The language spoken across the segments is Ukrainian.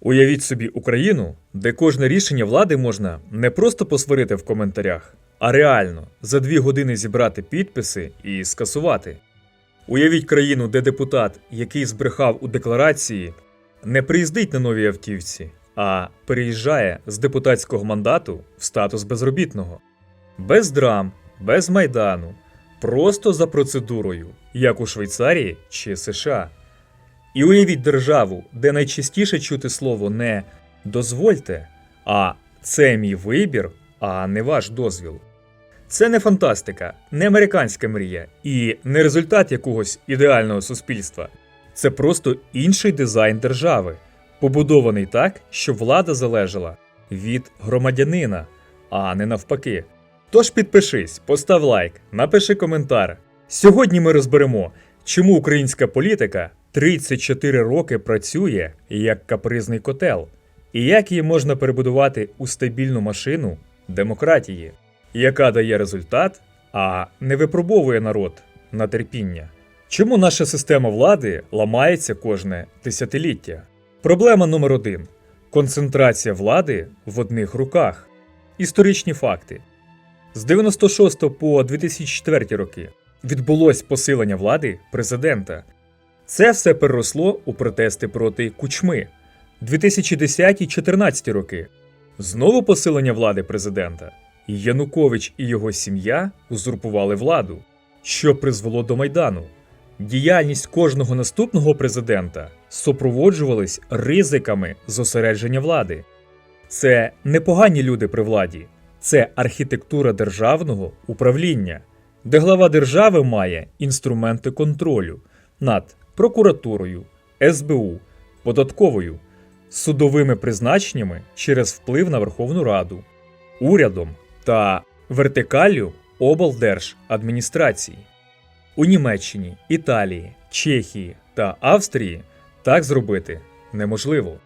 Уявіть собі Україну, де кожне рішення влади можна не просто посварити в коментарях, а реально за дві години зібрати підписи і скасувати. Уявіть країну, де депутат, який збрехав у декларації, не приїздить на новій автівці, а переїжджає з депутатського мандату в статус безробітного. Без драм, без майдану, просто за процедурою, як у Швейцарії чи США. І уявіть державу, де найчастіше чути слово не дозвольте, а це мій вибір, а не ваш дозвіл. Це не фантастика, не американська мрія і не результат якогось ідеального суспільства. Це просто інший дизайн держави, побудований так, щоб влада залежала від громадянина, а не навпаки. Тож підпишись, постав лайк, напиши коментар. Сьогодні ми розберемо, чому українська політика 34 роки працює як капризний котел, і як її можна перебудувати у стабільну машину демократії, яка дає результат, а не випробовує народ на терпіння. Чому наша система влади ламається кожне десятиліття? Проблема номер один концентрація влади в одних руках. Історичні факти. З 96 по 2004 роки відбулось посилення влади президента. Це все переросло у протести проти кучми. 2010-14 роки. Знову посилення влади президента. Янукович і його сім'я узурпували владу, що призвело до майдану. Діяльність кожного наступного президента супроводжувались ризиками зосередження влади. Це не погані люди при владі, це архітектура державного управління, де глава держави має інструменти контролю над прокуратурою, СБУ, податковою, судовими призначеннями через вплив на Верховну Раду, урядом та вертикаллю облдержадміністрації. У Німеччині, Італії, Чехії та Австрії так зробити неможливо.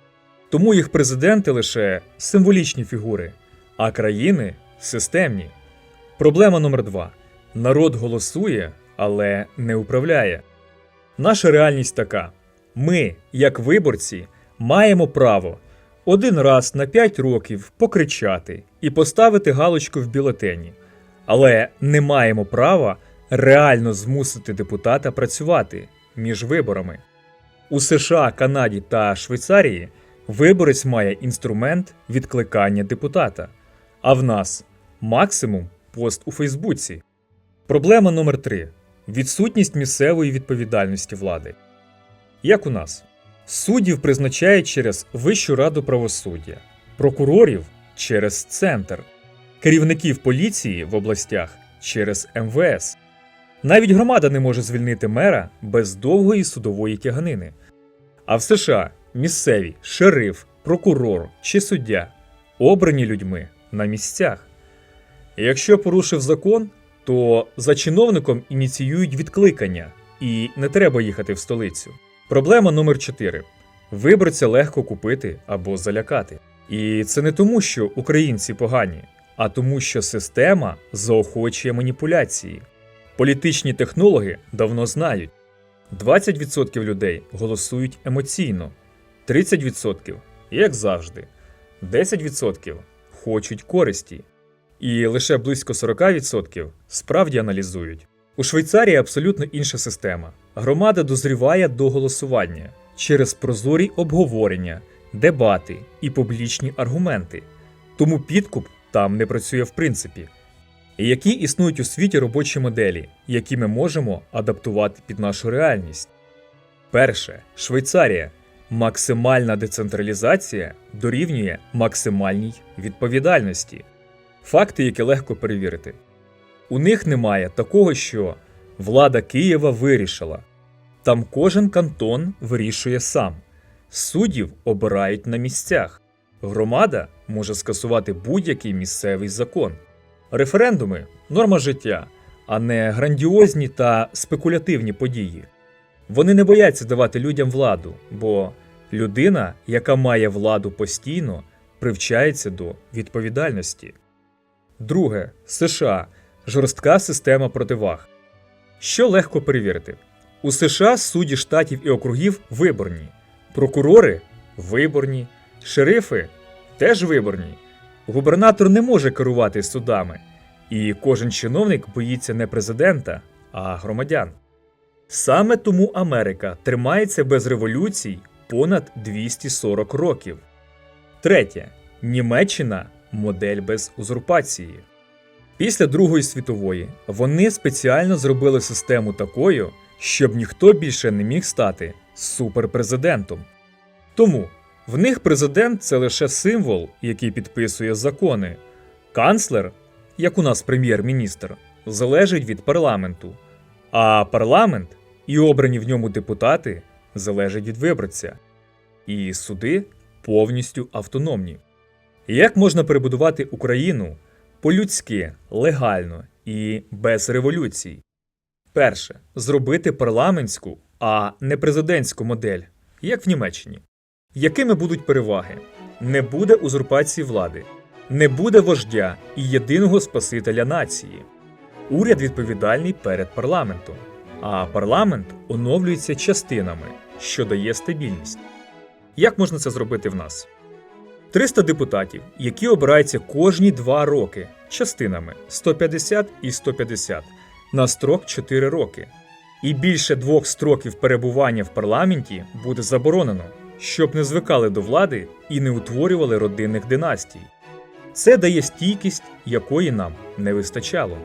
Тому їх президенти лише символічні фігури, а країни системні. Проблема номер два: народ голосує, але не управляє. Наша реальність така: ми, як виборці, маємо право один раз на 5 років покричати і поставити галочку в бюлетені, але не маємо права реально змусити депутата працювати між виборами. У США, Канаді та Швейцарії виборець має інструмент відкликання депутата, а в нас максимум пост у Фейсбуці. Проблема номер 3 відсутність місцевої відповідальності влади. Як у нас? Суддів призначають через Вищу раду правосуддя, прокурорів через центр, керівників поліції в областях через МВС. Навіть громада не може звільнити мера без довгої судової тяганини. А в США місцеві шериф, прокурор чи суддя обрані людьми на місцях. Якщо порушив закон, то за чиновником ініціюють відкликання, і не треба їхати в столицю. Проблема номер 4. Виборця легко купити або залякати. І це не тому, що українці погані, а тому, що система заохочує маніпуляції. Політичні технологи давно знають: 20% людей голосують емоційно, 30% як завжди, 10% хочуть користі, і лише близько 40% справді аналізують. У Швейцарії абсолютно інша система. Громада дозріває до голосування через прозорі обговорення, дебати і публічні аргументи. Тому підкуп там не працює в принципі. Які існують у світі робочі моделі, які ми можемо адаптувати під нашу реальність. Перше, Швейцарія. Максимальна децентралізація дорівнює максимальній відповідальності. Факти, які легко перевірити. У них немає такого, що влада Києва вирішила. Там кожен кантон вирішує сам. Суддів обирають на місцях. Громада може скасувати будь-який місцевий закон. Референдуми норма життя, а не грандіозні та спекулятивні події. Вони не бояться давати людям владу, бо людина, яка має владу постійно, привчається до відповідальності. Друге, США жорстка система противаг. Що легко перевірити? У США судді штатів і округів виборні, прокурори виборні, Шерифи теж виборні. Губернатор не може керувати судами, і кожен чиновник боїться не президента, а громадян. Саме тому Америка тримається без революцій понад 240 років. Третє. Німеччина модель без узурпації. Після Другої світової вони спеціально зробили систему такою, щоб ніхто більше не міг стати суперпрезидентом. Тому в них президент це лише символ, який підписує закони. Канцлер, як у нас прем'єр-міністр, залежить від парламенту, а парламент і обрані в ньому депутати залежать від виборця. І суди повністю автономні. Як можна перебудувати Україну по-людськи, легально і без революцій? Перше зробити парламентську, а не президентську модель, як в Німеччині. Якими будуть переваги? Не буде узурпації влади, не буде вождя і єдиного спасителя нації. Уряд відповідальний перед парламентом, а парламент оновлюється частинами, що дає стабільність. Як можна це зробити в нас? 300 депутатів, які обираються кожні два роки частинами 150 і 150 на строк 4 роки. І більше двох строків перебування в парламенті буде заборонено, щоб не звикали до влади і не утворювали родинних династій. Це дає стійкість, якої нам не вистачало.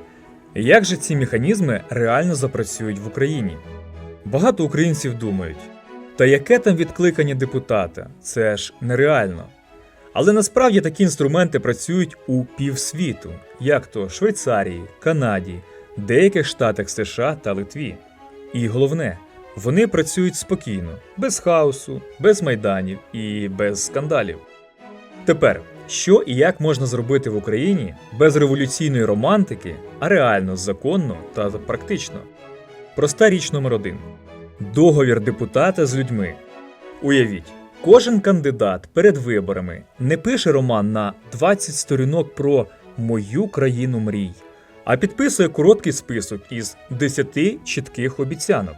Як же ці механізми реально запрацюють в Україні? Багато українців думають, та яке там відкликання депутата? Це ж нереально. Але насправді такі інструменти працюють у півсвіту, як то Швейцарії, Канаді, деяких штатах США та Литві. І головне, вони працюють спокійно, без хаосу, без майданів і без скандалів. Тепер, що і як можна зробити в Україні без революційної романтики, а реально законно та практично? Проста річ номер один: договір депутата з людьми. Уявіть, кожен кандидат перед виборами не пише роман на 20 сторінок про мою країну мрій, а підписує короткий список із 10 чітких обіцянок.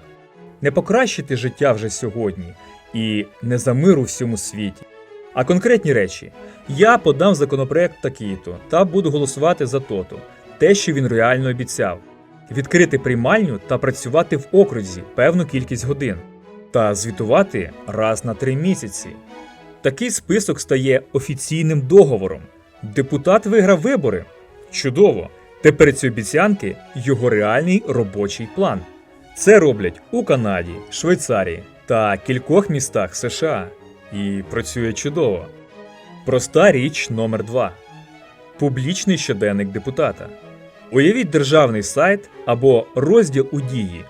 Не покращити життя вже сьогодні і не за мир у всьому світі. А конкретні речі: я подам законопроект такий-то та буду голосувати за то-то, те, що він реально обіцяв, відкрити приймальню та працювати в окрузі певну кількість годин, та звітувати раз на три місяці. Такий список стає офіційним договором. Депутат виграв вибори. Чудово! Тепер ці обіцянки його реальний робочий план. Це роблять у Канаді, Швейцарії та кількох містах США. І працює чудово. Проста річ номер 2 Публічний щоденник депутата. Уявіть державний сайт або розділ у дії,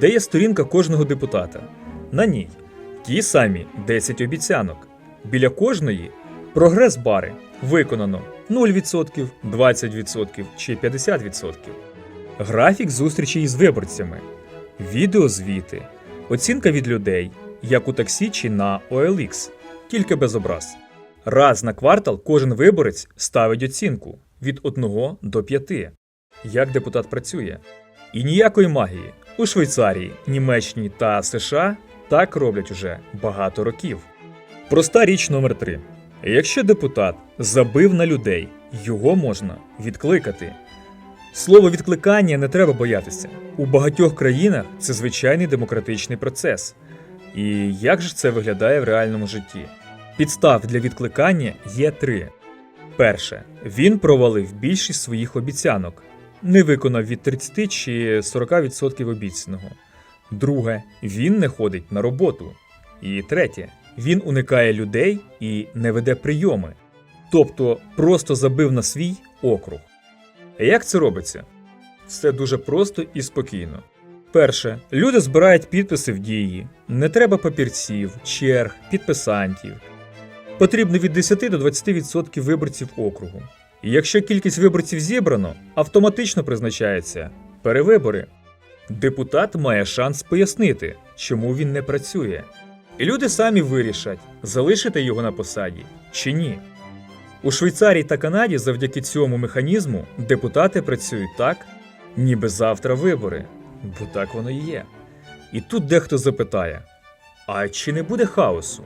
де є сторінка кожного депутата. На ній ті самі 10 обіцянок. Біля кожної прогрес бари виконано 0%, 20% чи 50%. Графік зустрічей із виборцями, відеозвіти, оцінка від людей, як у таксі чи на OLX, тільки без образ. Раз на квартал кожен виборець ставить оцінку від 1 до 5. Як депутат працює? І ніякої магії. У Швейцарії, Німеччині та США так роблять уже багато років. Проста річ номер 3 Якщо депутат забив на людей, його можна відкликати. Слово відкликання не треба боятися. У багатьох країнах це звичайний демократичний процес. І як же це виглядає в реальному житті? Підстав для відкликання є три. Перше, він провалив більшість своїх обіцянок, не виконав від 30 чи 40% обіцяного. Друге, він не ходить на роботу. І третє, він уникає людей і не веде прийоми, тобто просто забив на свій округ. Як це робиться? Все дуже просто і спокійно. Перше, люди збирають підписи в дії. Не треба папірців, черг, підписантів. Потрібно від 10 до 20% виборців округу. І якщо кількість виборців зібрано, автоматично призначається перевибори. Депутат має шанс пояснити, чому він не працює. І люди самі вирішать, залишити його на посаді чи ні. У Швейцарії та Канаді завдяки цьому механізму депутати працюють так, ніби завтра вибори, бо так воно і є. І тут дехто запитає: а чи не буде хаосу?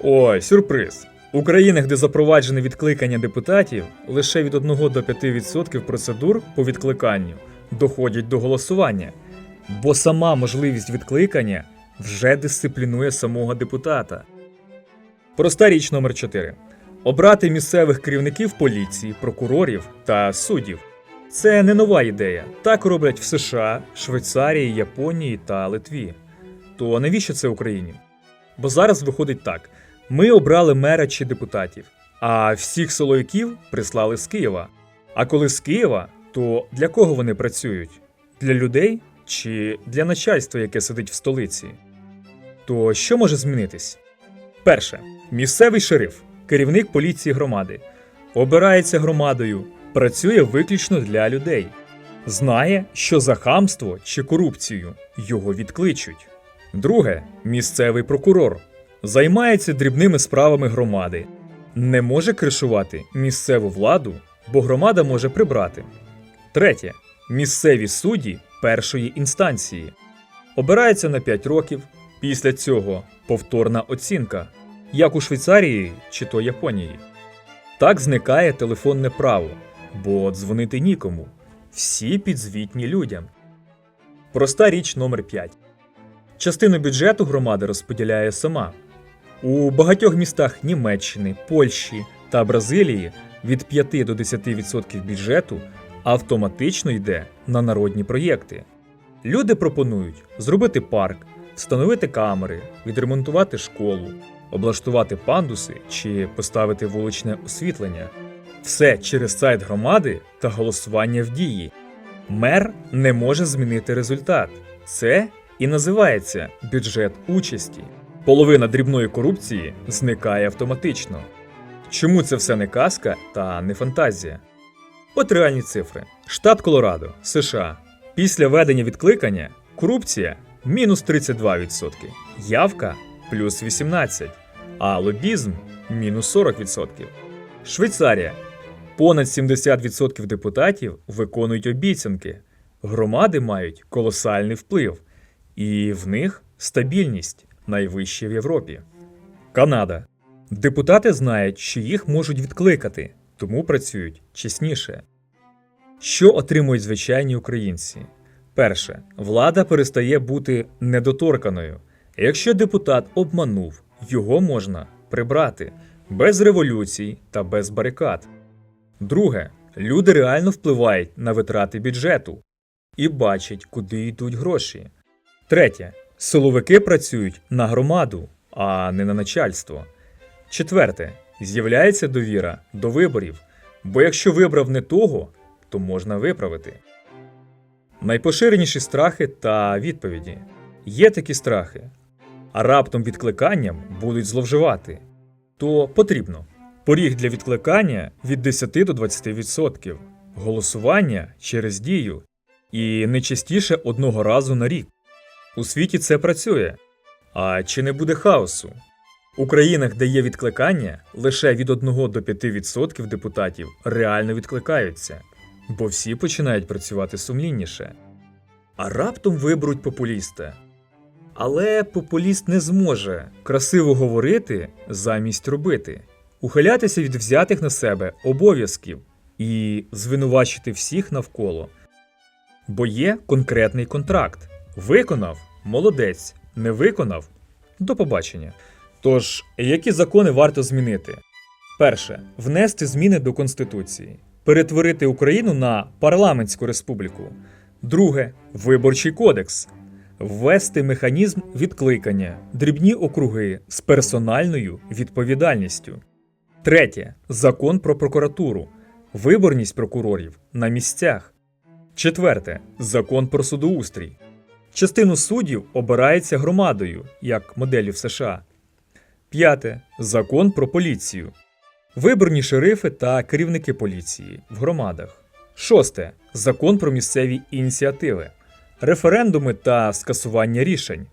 Ой, сюрприз! У країнах, де запроваджене відкликання депутатів, лише від 1 до 5% процедур по відкликанню доходять до голосування, бо сама можливість відкликання вже дисциплінує самого депутата. Проста річ номер 4. Обрати місцевих керівників поліції, прокурорів та суддів. Це не нова ідея. Так роблять в США, Швейцарії, Японії та Литві. То навіщо це Україні? Бо зараз виходить так: ми обрали мера чи депутатів, а всіх силовиків прислали з Києва. А коли з Києва, то для кого вони працюють? Для людей чи для начальства, яке сидить в столиці? То що може змінитись? Перше, місцевий шериф, керівник поліції громади, обирається громадою, працює виключно для людей, знає, що за хамство чи корупцію його відкличуть. Друге, місцевий прокурор займається дрібними справами громади, не може кришувати місцеву владу, бо громада може прибрати. Третє, місцеві судді першої інстанції обирається на 5 років. Після цього повторна оцінка, як у Швейцарії чи то Японії. Так зникає телефонне право, бо дзвонити нікому. Всі підзвітні людям. Проста річ номер 5. Частину бюджету громада розподіляє сама. У багатьох містах Німеччини, Польщі та Бразилії від 5 до 10% бюджету автоматично йде на народні проєкти. Люди пропонують зробити парк, встановити камери, відремонтувати школу, облаштувати пандуси чи поставити вуличне освітлення. Все через сайт громади та голосування в дії. Мер не може змінити результат. Це і називається бюджет участі. Половина дрібної корупції зникає автоматично. Чому це все не казка та не фантазія? От реальні цифри. Штат Колорадо, США. Після введення відкликання корупція мінус 32%, явка плюс 18%, а лобізм мінус 40%. Швейцарія. Понад 70% депутатів виконують обіцянки. Громади мають колосальний вплив, і в них стабільність найвища в Європі. Канада. Депутати знають, що їх можуть відкликати, тому працюють чесніше. Що отримують звичайні українці? Перше, влада перестає бути недоторканою. Якщо депутат обманув, його можна прибрати без революцій та без барикад. Друге, люди реально впливають на витрати бюджету і бачать, куди йдуть гроші. Третє, силовики працюють на громаду, а не на начальство. Четверте, з'являється довіра до виборів, бо якщо вибрав не того, то можна виправити. Найпоширеніші страхи та відповіді. Є такі страхи, а раптом відкликанням будуть зловживати. То потрібно поріг для відкликання від 10 до 20%, голосування через дію і не частіше одного разу на рік. У світі це працює. А чи не буде хаосу? У країнах, де є відкликання, лише від 1 до 5% депутатів реально відкликаються, бо всі починають працювати сумлінніше. А раптом виберуть популіста. Але популіст не зможе красиво говорити замість робити, ухилятися від взятих на себе обов'язків і звинувачити всіх навколо. Бо є конкретний контракт. Виконав молодець, не виконав до побачення. Тож, які закони варто змінити? Перше внести зміни до Конституції, перетворити Україну на парламентську республіку. Друге виборчий кодекс, ввести механізм відкликання, дрібні округи з персональною відповідальністю. Третє закон про прокуратуру, виборність прокурорів на місцях. Четверте закон про судоустрій. Частину суддів обирається громадою, як моделі в США. П'яте закон про поліцію. Виборні шерифи та керівники поліції в громадах. Шосте закон про місцеві ініціативи, референдуми та скасування рішень.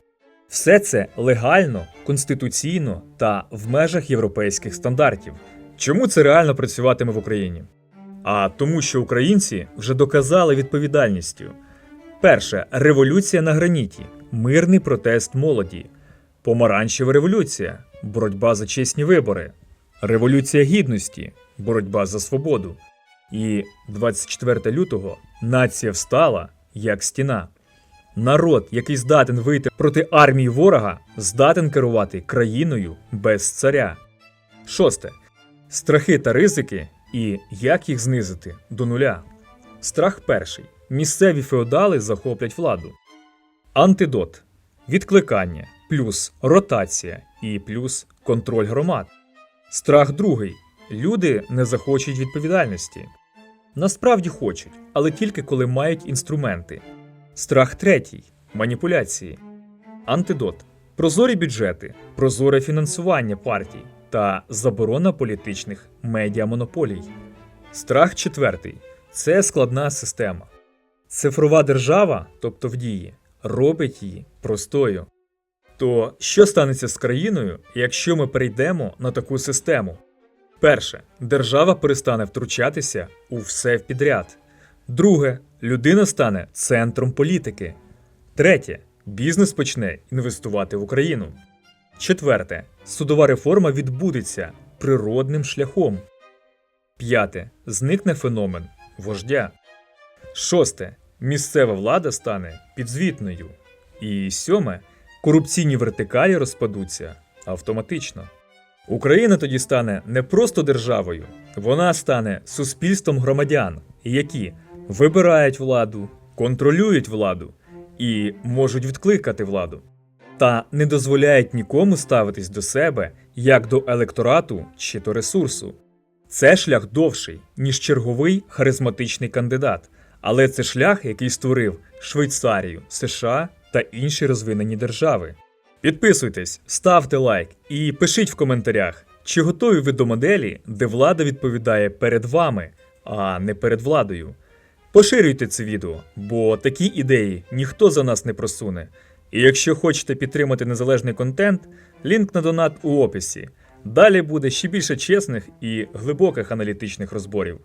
Все це легально, конституційно та в межах європейських стандартів. Чому це реально працюватиме в Україні? А тому, що українці вже доказали відповідальністю. Перше революція на граніті, мирний протест молоді, помаранчева революція, боротьба за чесні вибори, Революція Гідності, боротьба за свободу. І 24 лютого нація встала як стіна. Народ, який здатен вийти проти армії ворога, здатен керувати країною без царя. Шосте. Страхи та ризики і як їх знизити до нуля. Страх перший. Місцеві феодали захоплять владу. Антидот. Відкликання плюс ротація і плюс контроль громад. Страх другий. Люди не захочуть відповідальності. Насправді хочуть, але тільки коли мають інструменти. Страх третій маніпуляції. Антидот. Прозорі бюджети, прозоре фінансування партій та заборона політичних медіамонополій. Страх четвертий це складна система. Цифрова держава, тобто в дії, робить її простою. То що станеться з країною, якщо ми перейдемо на таку систему? Перше, держава перестане втручатися у все підряд. Друге, людина стане центром політики. Третє, бізнес почне інвестувати в Україну. Четверте, судова реформа відбудеться природним шляхом. П'яте, зникне феномен вождя. Шосте, місцева влада стане підзвітною. І сьоме, корупційні вертикалі розпадуться автоматично. Україна тоді стане не просто державою, вона стане суспільством громадян, які вибирають владу, контролюють владу і можуть відкликати владу, та не дозволяють нікому ставитись до себе як до електорату чи до ресурсу. Це шлях довший, ніж черговий харизматичний кандидат, але це шлях, який створив Швейцарію, США та інші розвинені держави. Підписуйтесь, ставте лайк і пишіть в коментарях, чи готові ви до моделі, де влада відповідає перед вами, а не перед владою. Поширюйте це відео, бо такі ідеї ніхто за нас не просуне. І якщо хочете підтримати незалежний контент, лінк на донат у описі. Далі буде ще більше чесних і глибоких аналітичних розборів.